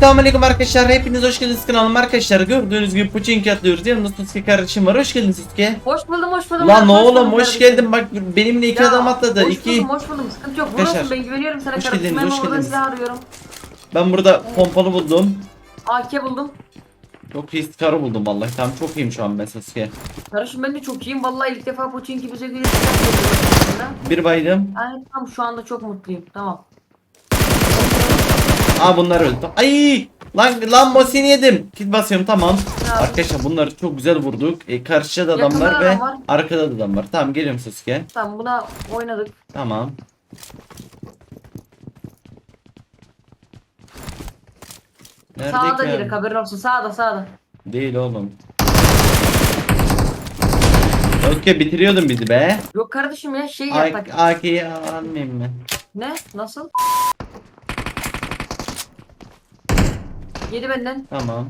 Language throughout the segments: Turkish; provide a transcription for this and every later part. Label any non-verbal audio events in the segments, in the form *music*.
Selamünaleyküm arkadaşlar. Hepiniz hoş geldiniz kanalıma arkadaşlar. Gördüğünüz gibi Puçinki atlıyoruz. Yanımda Suski kardeşim var. Hoş geldin Suski. Hoş buldum hoş buldum. Lan Hoş oğlum hoş kardeşim. geldin. Bak benimle iki Ya, adam atladı. Hoş İki. buldum hoş buldum sıkıntı yok. Vurursun ben güveniyorum sana hoş kardeşim. geldiniz, Ben hoş geldiniz. silah arıyorum. Ben burada pompalı buldum. AK buldum. Çok iyi skarı buldum vallahi. Tamam çok iyiyim şu an ben Suski. Kardeşim ben de çok iyiyim. Vallahi ilk defa Pochinki bize yapıyor. Bir baydım. Yani tam şu anda çok mutluyum. Tamam. Aa bunlar öldü. Ay! Lan lan Mosin yedim. Kit basıyorum tamam. Ya. Arkadaşlar bunları çok güzel vurduk. E, karşıda da adam Yakında var ve adam var. arkada da adam var. Tamam geliyorum Suski. Tamam buna oynadık. Tamam. Nerede sağda ki direkt abi? haberin olsun. Sağda sağda. Değil oğlum. Özke bitiriyordun bizi be. Yok kardeşim ya şey A- yaptık. AK'yi almayayım mı? Ne? Nasıl? Yedi benden. Tamam.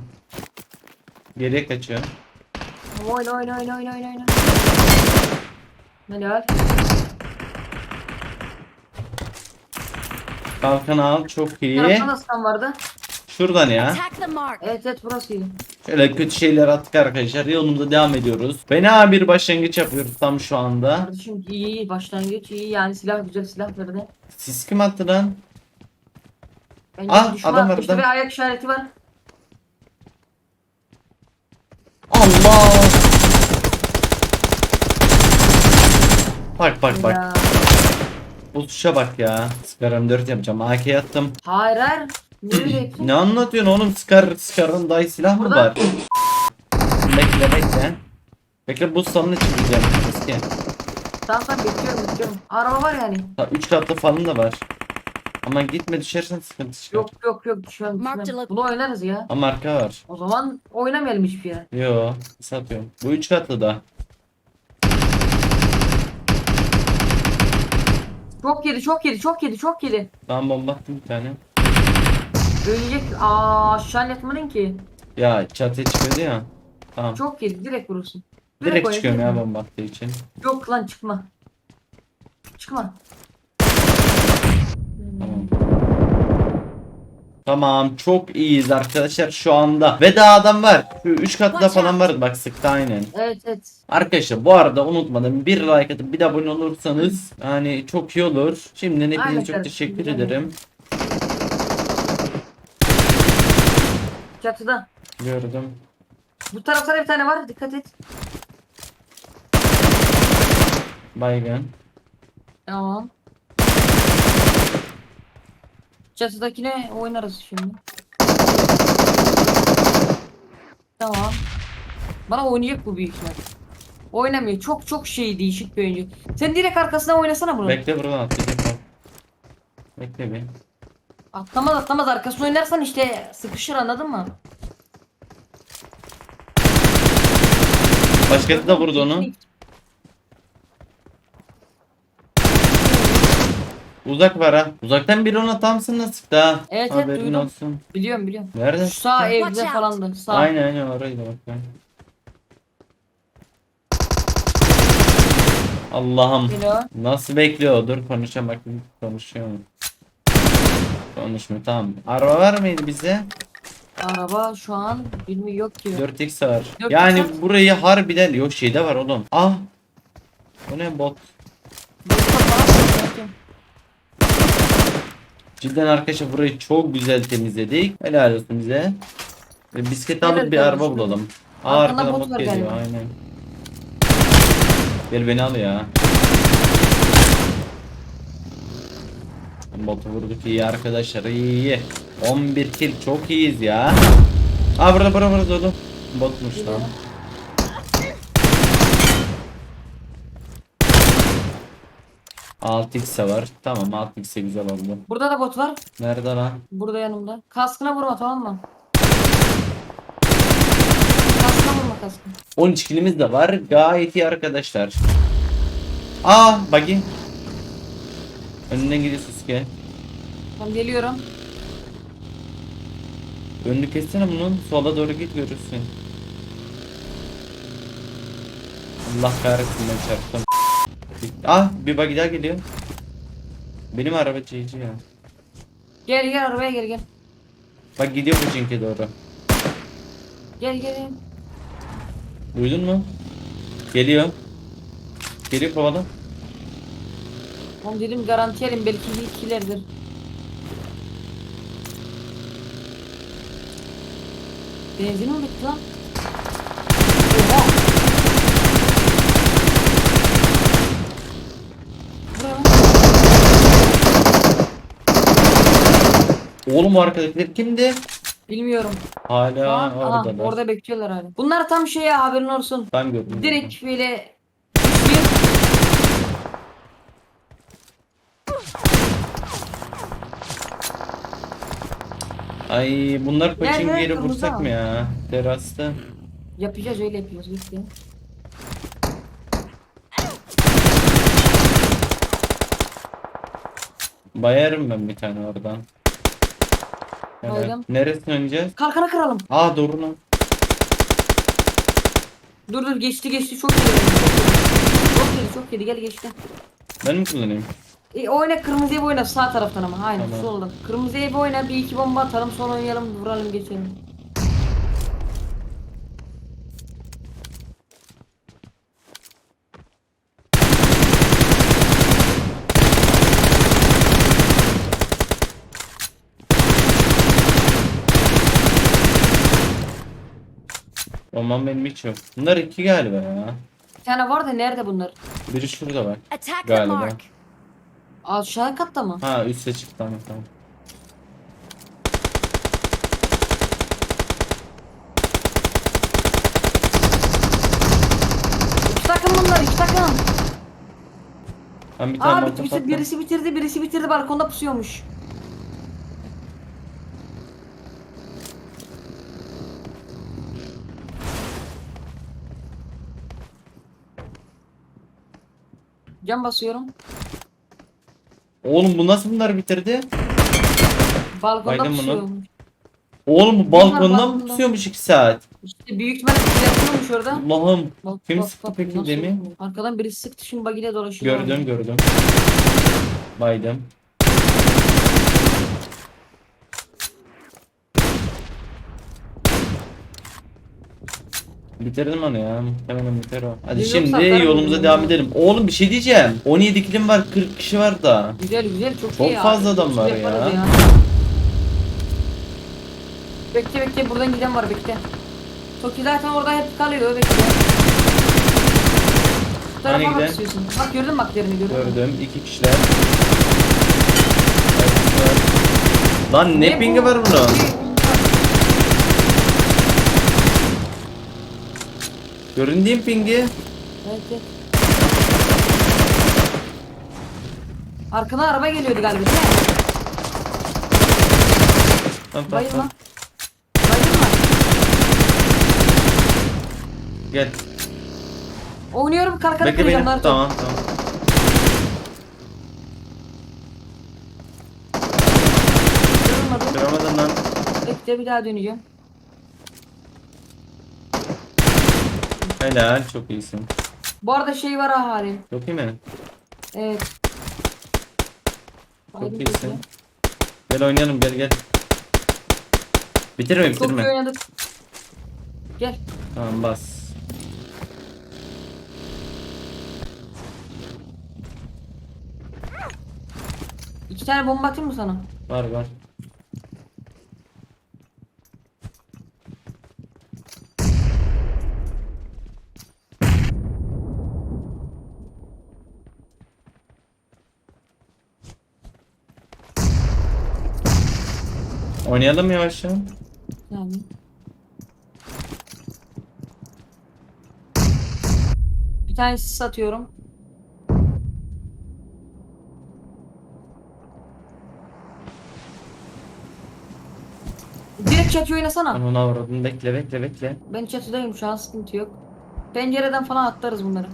Geriye kaçıyor. Oyna oyna oyna oyna oyna oyna. Helal. Kalkanı al çok iyi. Tarafta da skan vardı. Şuradan ya. Attack the mark. Evet evet burasıydı. Şöyle kötü şeyler attık arkadaşlar. Yolumuza devam ediyoruz. Fena bir başlangıç yapıyoruz tam şu anda. Kardeşim iyi iyi başlangıç iyi yani silah güzel silah verdi. Siz kim attı lan? Bence Ah, düşman adam var, işte adam. bir ayak işareti var. Allah! Bak bak bak. Ya. Bu tuşa bak ya. Scar M4 yapacağım. AK attım. Hayır hayır. Ne *clears throat* anlatıyorsun oğlum? Scar, Scar'ın dahi silah mı Burada. var? Bekle bekle. Bekle bu sonuna çıkacağım. Eski. Tamam tamam bekliyorum bekliyorum. Araba var yani. 3 katlı falan da var. Ama gitme düşersen sıkıntı çıkar. Yok yok yok düşmem Mark düşmem. Bunu oynarız ya. Ama marka var. O zaman oynamayalım hiçbir yere. Yo satıyorum. Bu 3 katlı da. Çok yedi çok yedi çok yedi çok yedi. Ben bomba attım bir tane. Ölecek. Aa aşağı yatmadın ki. Ya çatıya çıkıyordu ya. Tamam. Çok yedi direkt vurursun. Direkt oyna, çıkıyorum ya direkt. bomba attığı için. Yok lan çıkma. Çıkma. Tamam. Çok iyiyiz arkadaşlar şu anda. Ve daha adam var. Şu 3 katlı Watch falan var bak sıktı aynen. Evet evet. Arkadaşlar bu arada unutmadan bir like atıp bir de abone olursanız yani çok iyi olur. Şimdiden hepinize Aynen çok kardeşim, teşekkür güzel. ederim. Çatıda. Gördüm. Bu tarafta da bir tane var dikkat et. Baygın. Tamam. Çatıdakine oynarız şimdi. Tamam. Bana oynayacak bu büyük ihtimal. Oynamıyor. Çok çok şey değişik bir oyuncu. Sen direkt arkasına oynasana bunu. Bekle buradan atlayacak bak. Bekle bir. Atlamaz atlamaz arkasına oynarsan işte sıkışır anladın mı? Başkası da vurdu onu. Uzak var ha. Uzaktan biri ona Thompson'la sıktı ha. Evet, evet, Haberin duydum. olsun. Biliyorum biliyorum. Nerede? Şu sağ sıktı? evde Watch out. falandı. Sağ. Aynen aynen oraydı bak ben. Allah'ım. Geliyor. Nasıl bekliyor? Dur konuşacağım bak konuşuyor mu? Konuşmuyor tamam. Araba var mıydı bize? Araba şu an bilmiyor yok ki. 4x var. 4x Yani var. burayı harbiden yok şeyde var oğlum. Ah. Bu ne bot? Cidden arkadaşlar burayı çok güzel temizledik. Helal olsun bize. E, bisiklet alıp bir araba bulalım. Aa, Arkana arkadan geliyor galiba. aynen. Gel beni al ya. Botu vurduk iyi arkadaşlar iyi 11 kill çok iyiyiz ya. Aa burada burada burada dolu. Botmuş tamam. 6x'e var. Tamam 6x'e güzel oldu. Burada da bot var. Nerede lan? Burada yanımda. Kaskına vurma tamam mı? Kaskına vurma kaskına. 13 kilimiz de var. Gayet iyi arkadaşlar. Aa buggy. Önüne gidiyorsun Suske. Tamam geliyorum. Önünü kessene bunun. Sola doğru git görürsün. Allah kahretsin ben çarptım. Ah bir buggy daha geliyor. Benim araba çeyici ya. Gel gel arabaya gel gel. Bak gidiyor Pochinki doğru. Gel gel. Duydun mu? Geliyor. Geliyor kovala. Oğlum dedim garanti yerim belki bir kilerdir. Benzin mi bitti lan? Oha! Buraya lan. Oğlum o arkadakiler kimdi? Bilmiyorum. Hala aha, oradalar. orada bekliyorlar hala. Bunlar tam şey ya haberin olsun. Ben gördüm. Direkt böyle Ay bunlar? Pochinki'yi Kırmızı vursak mı? mı ya? Terasta. yapacağız öyle yapıyoruz bitti. Bayarım ben bir tane oradan. Baydım. Neresine oynayacağız? Kalkana kıralım. Aa doğru lan. Dur dur geçti geçti çok iyi. Çok iyi çok iyi gel geçti. Ben mi kullanayım? E, oyna kırmızı ev oyna sağ taraftan ama aynen Tamam. solda. Kırmızı ev oyna bir iki bomba atalım sonra oynayalım vuralım geçelim. Roman benim hiç yok. Bunlar iki galiba ya. Bir tane var da nerede bunlar? Biri şurada bak. Attack the Galiba. mark. Aşağı katta mı? Ha üste çıktı tamam tamam. İki takım bunlar iki takım. Ben bir tane Aa attım. birisi bitirdi birisi bitirdi balkonda pusuyormuş. Cam basıyorum. Oğlum bu nasıl bunları bitirdi? Balkonda Baydın bunu. pusuyormuş. Oğlum bu balkondan mı balkonda. pusuyormuş 2 saat? İşte büyük ihtimalle yapıyormuş orada. Allah'ım. Bak, Kim sıktı peki nasıl Demi? yapıyor? Arkadan birisi sıktı şimdi bagiyle dolaşıyor. Gördüm gördüm. Baydım. Bitirdim onu ya. Muhtemelen biter o. Hadi Yok, şimdi saklarım yolumuza bunu. devam edelim. Oğlum bir şey diyeceğim. 17 kilim var 40 kişi var da. Güzel güzel çok, Çok iyi ya. fazla adam var yaparız ya. Bekle bekle buradan giden var bekle. Toki zaten orada hep kalıyor bekle. Bu tarafa Hani bak giden? istiyorsun. Bak gördün mü bak yerini gördün mü? Gördüm. iki kişiler. Lan ne, bu? pingi var bunun? Göründüğüm pingi. Evet evet. Arkadan araba geliyordu galiba değil mi? Tamam tamam Bayılma. tamam. Bayılma. Gel. Oynuyorum kalkanı Bekle kıracağım beni. Naruto. Tamam tamam. Kırılmadı. Kıramadın lan. Bekle bir daha döneceğim. Helal çok iyisin. Bu arada şey var ha halim. Çok iyi mi? Evet. Çok Haydi iyisin. bekle. Gel oynayalım gel gel. Bitirme Çok iyi bitirme. oynadık. Gel. Tamam bas. İki tane bomba atayım mı sana? Var var. Oynayalım mı yavaşça. Yani. Bir tane sis atıyorum. Direkt çatı oynasana. Ben ona uğradım. Bekle bekle bekle. Ben çatıdayım şu an sıkıntı yok. Pencereden falan atlarız bunları.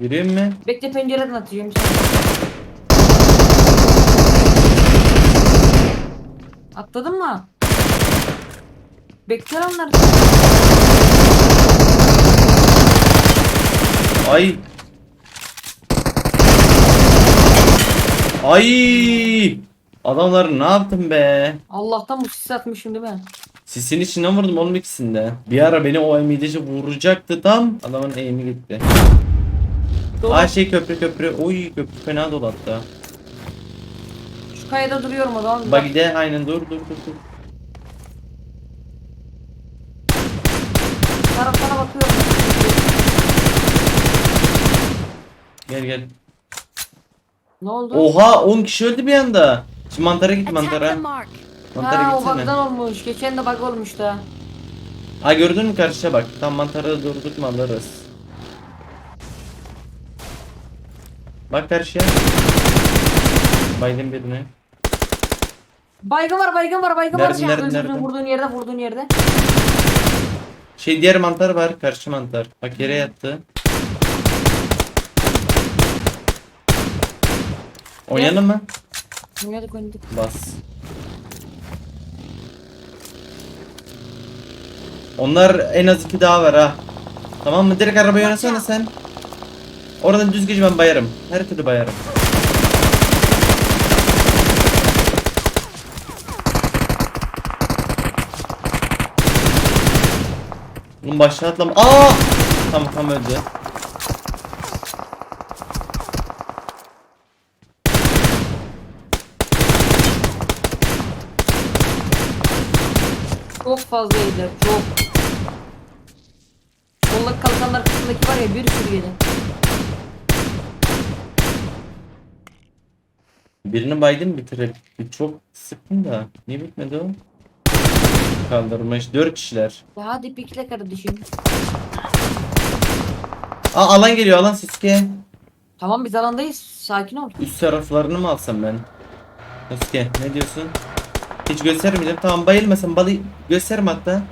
Gireyim mi? Bekle pencereden atacağım. Atladın mı? Bekle onlar. Ay. Ay! Adamlar ne yaptın be? Allah'tan bu sis atmışım değil mi? Sisin içinden vurdum oğlum ikisinde. Bir ara beni o emidici vuracaktı tam. Adamın eğimi gitti. Doğru. Ay şey köprü köprü. Oy köprü fena dolattı. Şu kayada duruyorum o zaman. Bak de aynen dur dur dur dur. Taraflara bakıyorum. Gel gel. Ne oldu? Oha 10 kişi öldü bir anda. Şimdi mantara git mantara. Mantara ha o gitsene. bug'dan olmuş. Geçen de bug olmuş da. Ha gördün mü karşıya bak. Tam mantara durduk mu alırız. Bak karşıya. Baydın birini. Baygın var baygın var baygın Nerede, var. nerede, Öldürdün, nerede? Vurduğun yerde vurduğun yerde. Şey diğer mantar var. Karşı mantar. Bak yere yattı. Oynayalım mı? Oynadık oynadık. Bas. Onlar en az iki daha var ha. Tamam mı? Direkt arabayı oynasana sen. Oradan düz geç ben bayarım. Her türlü bayarım. Oğlum başla atlama. Aa! Tamam tamam öldü. Çok fazla yediler çok. Soldaki kalkanlar kısmındaki var ya bir sürü yedi. Birini baydın bitirip bir çok sıktın da. Niye bitmedi o? Kaldırmış. Dört kişiler. Ya hadi pikle kardeşim. Aa alan geliyor alan Sasuke. Tamam biz alandayız. Sakin ol. Üst taraflarını mı alsam ben? Sasuke ne diyorsun? Hiç göstermeyeceğim. Tamam bayılmasın. Balı gösterme hatta.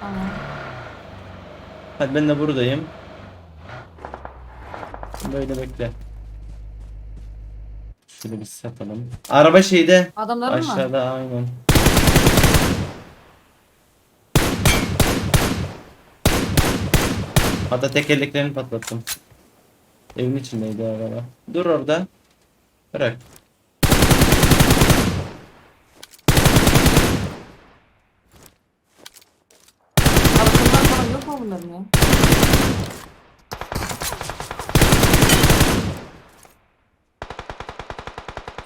Tamam. Hadi ben de buradayım. Böyle bekle. Şöyle bir satalım. Araba şeyde. Adamların mı? Aşağıda aynen. Hatta tekerleklerini patlattım. Evin içindeydi araba. Dur orada. Bırak. Arasından falan yok mu bunların ya?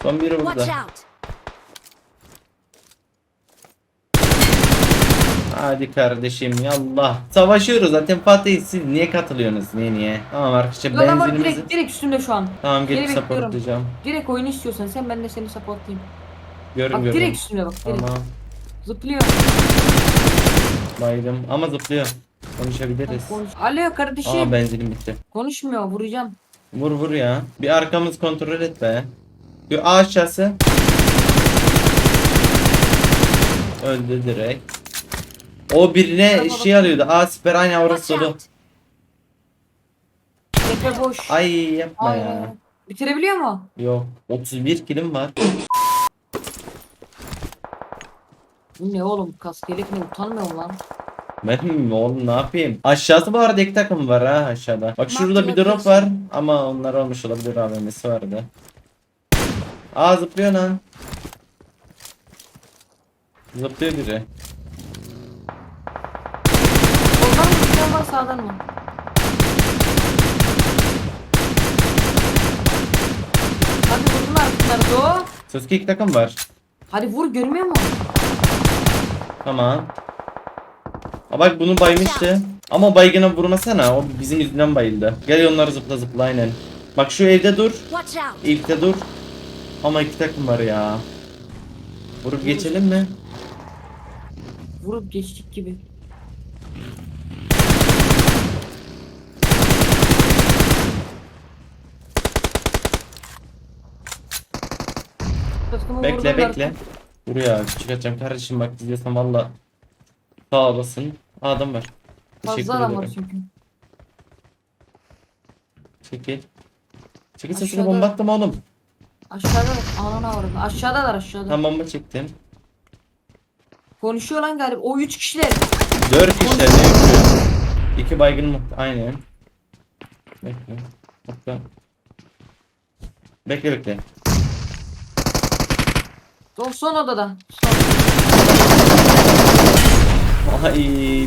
Son biri Watch burada. out. Hadi kardeşim yallah. Savaşıyoruz zaten Fatih siz niye katılıyorsunuz? Niye niye? Tamam arkadaşlar Yok ama benzinimizi. direkt, direkt üstümde şu an. Tamam gelip Geri bekliyorum. supportlayacağım. Direkt oyunu istiyorsan sen ben de seni supportlayayım. Görün Bak görün. direkt üstümde bak direkt. Tamam. Zıplıyor. Baydım ama zıplıyor. Konuşabiliriz. Konuş. Alo kardeşim. Aa benzinim bitti. Konuşmuyor vuracağım. Vur vur ya. Bir arkamız kontrol et be. Bir aşağısı. Öldü direkt. O birine Tarafa şey alıyordu. A siper aynı orası dolu. Tepe boş. Ay yapma Hayır, ya. Bitirebiliyor mu? Yok. 31 kilim var. Bu ne oğlum kaskelik ne utanmıyorum lan. Ben oğlum ne yapayım? Aşağısı bu arada iki takım var ha aşağıda. Bak şurada bir drop var ama onlar olmuş olabilir AVM'si vardı. Aa zıplıyor lan. Zıplıyor biri. Soldan mı zıplayan var sağdan mı? Hadi vurun artık do. Sözki iki takım var. Hadi vur görmüyor musun? Tamam. Aa bak bunu baymıştı. Ama baygına vurmasana. O bizim yüzünden bayıldı. Gel onları zıpla zıpla aynen. Bak şu evde dur. İlkte dur. Ama iki takım var ya. Vurup geçelim mi? Vurup geçtik gibi. Bekle bekle. Buraya küçük atacağım kardeşim bak izliyorsan valla. Sağ olasın. Aa, Adam var. Teşekkür Fazla adam var ederim. çünkü. Çekil. Çekil sesini Aşağıda- bomba attım oğlum. Aşağıda anana avradım. Aşağıdalar aşağıda. Tam bomba çektim. Konuşuyor lan galiba. O üç kişiler. Dört kişiler ne yapıyor? İki baygın mı? Aynen. Bekle. Bekle. Bekle bekle. O son odada. Son. Ay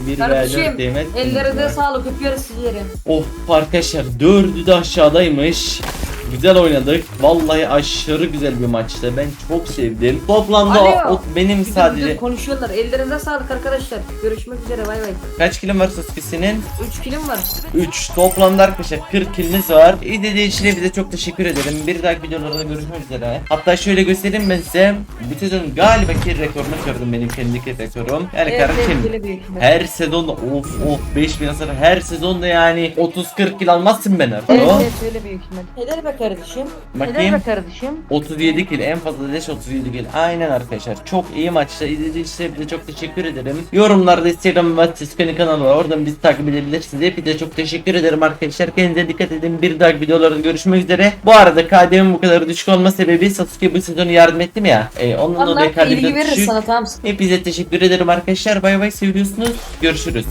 bir Kardeşim değmez. ellerinize sağlık öpüyoruz sizleri. Of arkadaşlar dördü de aşağıdaymış. Güzel oynadık. Vallahi aşırı güzel bir maçtı. Ben çok sevdim. Toplamda Alo. o, benim Güzel sadece güzel konuşuyorlar. Ellerinize sağlık arkadaşlar. Görüşmek üzere bay bay. kaç kilim var Sasuke'sinin? 3 kilim var. 3 toplamda arkadaşlar 40 kiliniz var. İzlediğiniz için bize çok teşekkür ederim. Bir dahaki videolarda görüşmek üzere. Hatta şöyle göstereyim ben size. Bu sezon galiba kill rekorunu kırdım benim kendi rekorum. Yani Evet, kardeşim her sezonda of of 5000 hasar her sezonda yani 30-40 kill almazsın ben artık. Evet, O. evet öyle bir hükümet. Helal be kardeşim. Bakayım. Helal be kardeşim. 37 kill en fazla leş 37 kill. Aynen arkadaşlar. Çok iyi maçta. İzlediğiniz için çok teşekkür ederim. Yorumlarda Instagram ve Siskani kanalı var. Oradan bizi takip edebilirsiniz. Hepinize çok teşekkür ederim arkadaşlar. Kendinize dikkat edin. Bir dahaki videolarda görüşmek üzere. Bu arada KDM'in bu kadar düşük olma sebebi Sasuke bu sezonu yardım ettim ya. Ee, onun Allah dolayı verir düşük. sana tamam. Hepinize teşekkür ederim arkadaşlar. Bay bay seviyorsunuz. Görüşürüz.